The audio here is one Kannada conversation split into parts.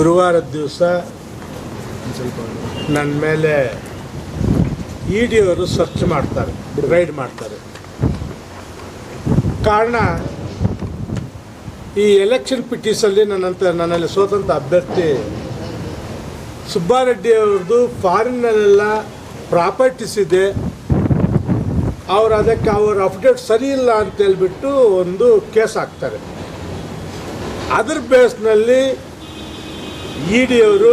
ಗುರುವಾರದ ದಿವಸ ನನ್ನ ಮೇಲೆ ಇ ಡಿ ಅವರು ಸರ್ಚ್ ಮಾಡ್ತಾರೆ ರೈಡ್ ಮಾಡ್ತಾರೆ. ಕಾರಣ, ಈ ಎಲೆಕ್ಷನ್ ಪಿಟೀಸಲ್ಲಿ ನನ್ನಂತ, ನನ್ನಲ್ಲಿ ಸೋತಂಥ ಅಭ್ಯರ್ಥಿ ಸುಬ್ಬಾರೆಡ್ಡಿ ಅವ್ರದ್ದು ಫಾರಿನ್ನಲ್ಲೆಲ್ಲ ಪ್ರಾಪರ್ಟೀಸ್ ಇದೆ. ಅವ್ರು ಅದಕ್ಕೆ ಅವ್ರ ಅಪ್ಡೇಟ್ ಸರಿ ಇಲ್ಲ ಅಂತೇಳ್ಬಿಟ್ಟು ಒಂದು ಕೇಸ್ ಹಾಕ್ತಾರೆ. ಅದ್ರ ಬೇಸ್ನಲ್ಲಿ ಇ ಡಿ ಅವರು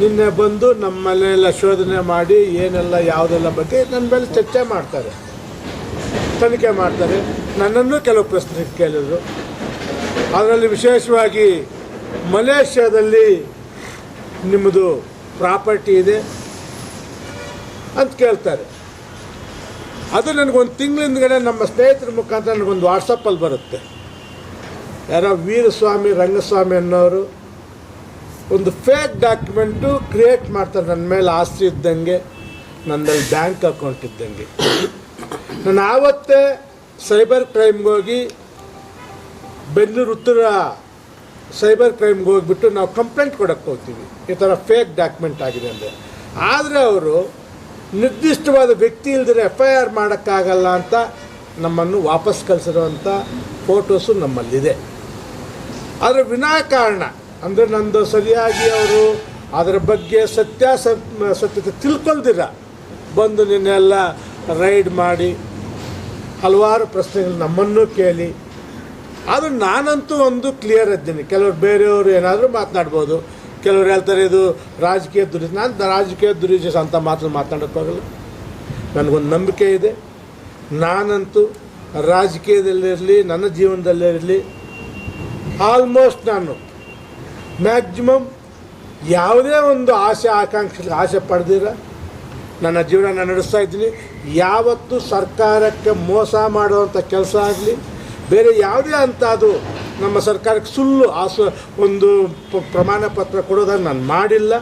ನಿನ್ನೆ ಬಂದು ನಮ್ಮ ಮನೆಯೆಲ್ಲ ಶೋಧನೆ ಮಾಡಿ ಏನೆಲ್ಲ ಯಾವುದೆಲ್ಲ ಬಗ್ಗೆ ನನ್ನ ಮೇಲೆ ಚರ್ಚೆ ಮಾಡ್ತಾರೆ. ತನಿಖೆ ಮಾಡ್ತಾರೆ. ನನ್ನನ್ನು ಕೆಲವು ಪ್ರಶ್ನೆ ಕೇಳಿದರು. ಅದರಲ್ಲಿ ವಿಶೇಷವಾಗಿ ಮಲೇಷ್ಯಾದಲ್ಲಿ ನಿಮ್ಮದು ಪ್ರಾಪರ್ಟಿ ಇದೆ ಅಂತ ಕೇಳ್ತಾರೆ. ಅದು ನನಗೊಂದು ತಿಂಗಳಿಂದಗಡೆ ನಮ್ಮ ಸ್ನೇಹಿತರ ಮುಖಾಂತರ ನನಗೊಂದು ವಾಟ್ಸಪ್ಪಲ್ಲಿ ಬರುತ್ತೆ. ಯಾರೋ ವೀರಸ್ವಾಮಿ ರಂಗಸ್ವಾಮಿ ಅನ್ನೋರು ಒಂದು ಫೇಕ್ ಡಾಕ್ಯುಮೆಂಟು ಕ್ರಿಯೇಟ್ ಮಾಡ್ತಾರೆ. ನನ್ನ ಮೇಲೆ ಆಸ್ತಿ ಇದ್ದಂಗೆ, ನನ್ನಲ್ಲಿ ಬ್ಯಾಂಕ್ ಅಕೌಂಟ್ ಇದ್ದಂಗೆ. ನಾನು ಆವತ್ತೇ ಸೈಬರ್ ಕ್ರೈಮ್ಗೆ ಹೋಗಿ ಬೆಂಗಳೂರು ಉತ್ತರ ಸೈಬರ್ ಕ್ರೈಮ್ಗೆ ಹೋಗ್ಬಿಟ್ಟು ನಾವು ಕಂಪ್ಲೇಂಟ್ ಕೊಡೋಕ್ಕೆ ಹೋಗ್ತೀವಿ. ಈ ಥರ ಫೇಕ್ ಡಾಕ್ಯುಮೆಂಟ್ ಆಗಿದೆ ಅಂದರೆ. ಆದರೆ ಅವರು ನಿರ್ದಿಷ್ಟವಾದ ವ್ಯಕ್ತಿ ಇಲ್ದಿರ ಎಫ್ ಐ ಆರ್ ಮಾಡೋಕ್ಕಾಗಲ್ಲ ಅಂತ ನಮ್ಮನ್ನು ವಾಪಸ್ ಕಳಿಸಿರೋವಂಥ ಫೋಟೋಸು ನಮ್ಮಲ್ಲಿದೆ. ಆದರೆ ವಿನಾಕಾರಣ ಅಂದರೆ ನಂದು ಸರಿಯಾಗಿ ಅವರು ಅದರ ಬಗ್ಗೆ ಸತ್ಯಾಸ ಸತ್ಯತೆ ತಿಳ್ಕೊಳ್ದಿರ. ಬಂದು ನಿನ್ನೆಲ್ಲ ರೈಡ್ ಮಾಡಿ ಹಲವಾರು ಪ್ರಶ್ನೆಗಳು ನಮ್ಮನ್ನು ಕೇಳಿ. ಅದು ನಾನಂತೂ ಒಂದು ಕ್ಲಿಯರ್ ಇದ್ದೀನಿ. ಕೆಲವರು ಬೇರೆಯವರು ಏನಾದರೂ ಮಾತನಾಡ್ಬೋದು. ಕೆಲವರು ಹೇಳ್ತಾರೆ ಇದು ರಾಜಕೀಯ ದುರಿ ನಾನು ರಾಜಕೀಯ ದುರುದ್ದೇಶ ಅಂತ ಮಾತ್ರ ಮಾತನಾಡೋಕ್ಕಾಗಲ್ಲ ನನಗೊಂದು ನಂಬಿಕೆ ಇದೆ. ನಾನಂತೂ ರಾಜಕೀಯದಲ್ಲಿರಲಿ, ನನ್ನ ಜೀವನದಲ್ಲಿರಲಿ ಆಲ್ಮೋಸ್ಟ್ ನಾನು ಮ್ಯಾಕ್ಸಿಮಮ್ ಯಾವುದೇ ಒಂದು ಆಸೆ, ಆಕಾಂಕ್ಷೆ, ಆಸೆ ಪಡೆದಿರ, ನನ್ನ ಜೀವನ ನಡೆಸ್ತಾ ಇದ್ದೀನಿ. ಯಾವತ್ತೂ ಸರ್ಕಾರಕ್ಕೆ ಮೋಸ ಮಾಡುವಂಥ ಕೆಲಸ ಆಗಲಿ, ಬೇರೆ ಯಾವುದೇ ಅಂತ ಅದು ನಮ್ಮ ಸರ್ಕಾರಕ್ಕೆ ಸುಳ್ಳು ಆಸ, ಒಂದು ಪ್ರಮಾಣ ಪತ್ರ ಕೊಡೋದನ್ನು ನಾನು ಮಾಡಿಲ್ಲ.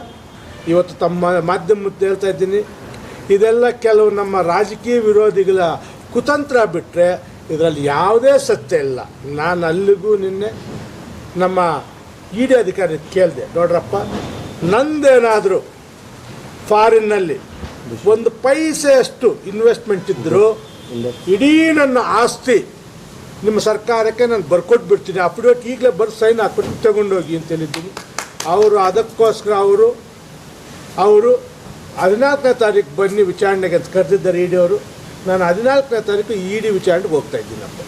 ಇವತ್ತು ತಮ್ಮ ಮಾಧ್ಯಮದ ಹೇಳ್ತಾ ಇದ್ದೀನಿ. ಇದೆಲ್ಲ ಕೆಲವು ನಮ್ಮ ರಾಜಕೀಯ ವಿರೋಧಿಗಳ ಕುತಂತ್ರ ಬಿಟ್ಟರೆ ಇದರಲ್ಲಿ ಯಾವುದೇ ಸತ್ಯ ಇಲ್ಲ. ನಾನು ಅಲ್ಲಿಗೂ ನಿನ್ನೆ ನಮ್ಮ ಇ ಡಿ ಅಧಿಕಾರಿ ಕೇಳಿದೆ, ನೋಡ್ರಪ್ಪ, ನಂದೇನಾದರೂ ಫಾರಿನ್ನಲ್ಲಿ ಒಂದು ಪೈಸೆಯಷ್ಟು ಇನ್ವೆಸ್ಟ್ಮೆಂಟ್ ಇದ್ದರೂ ಇಡೀ ನನ್ನ ಆಸ್ತಿ ನಿಮ್ಮ ಸರ್ಕಾರಕ್ಕೆ ನಾನು ಬರ್ಕೊಟ್ಟು ಬಿಡ್ತೀನಿ ಅಫಿಡೇಟ್ ಈಗಲೇ ಬರ್ದು ಸೈನ್ ಹಾಕ್ಬಿಟ್ಟು ತಗೊಂಡೋಗಿ ಅಂತ ಹೇಳಿದ್ದೀನಿ. ಅವರು ಅದಕ್ಕೋಸ್ಕರ ಅವರು ಅವರು ಹದಿನಾಲ್ಕನೇ ತಾರೀಕು ಬನ್ನಿ ವಿಚಾರಣೆಗೆ ಅಂತ ಕರೆದಿದ್ದಾರೆ ಇ ಡಿ ಅವರು. ನಾನು ಹದಿನಾಲ್ಕನೇ ತಾರೀಕು ಇ ಡಿ ವಿಚಾರಣೆಗೆ ಹೋಗ್ತಾ ಇದ್ದೀನಪ್ಪ